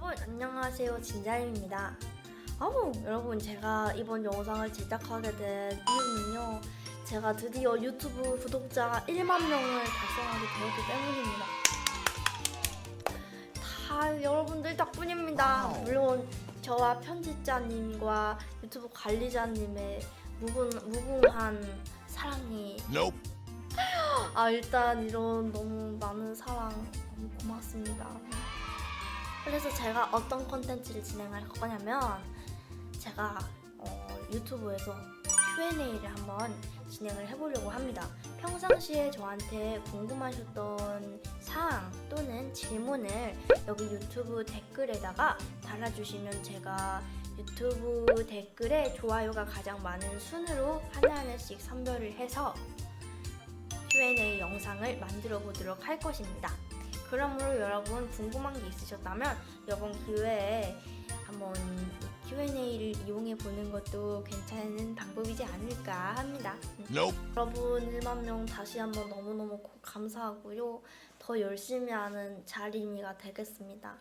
안녕하세요 진자임입니다. 아우 여러분 제가 이번 영상을 제작하게 된 이유는요. 제가 드디어 유튜브 구독자 1만 명을 달성하게 되었기 때문입니다. 다 여러분들 덕분입니다. 물론 저와 편집자님과 유튜브 관리자님의 무궁, 무궁한 사랑이 Nope. 아 일단 이런 너무 많은 사랑 너무 고맙습니다. 그래서 제가 어떤 컨텐츠를 진행할 거냐면 제가 어, 유튜브에서 Q&A를 한번 진행을 해보려고 합니다. 평상시에 저한테 궁금하셨던 사항 또는 질문을 여기 유튜브 댓글에다가 달아주시면 제가 유튜브 댓글에 좋아요가 가장 많은 순으로 하나하나씩 선별을 해서 Q&A 영상을 만들어 보도록 할 것입니다. 그러므로 여러분 궁금한 게 있으셨다면 이번 기회에 한번 Q&A를 이용해 보는 것도 괜찮은 방법이지 않을까 합니다. 음. Nope. 여러분 1만 명 다시 한번 너무너무 고- 감사하고요. 더 열심히 하는 자리미가 되겠습니다.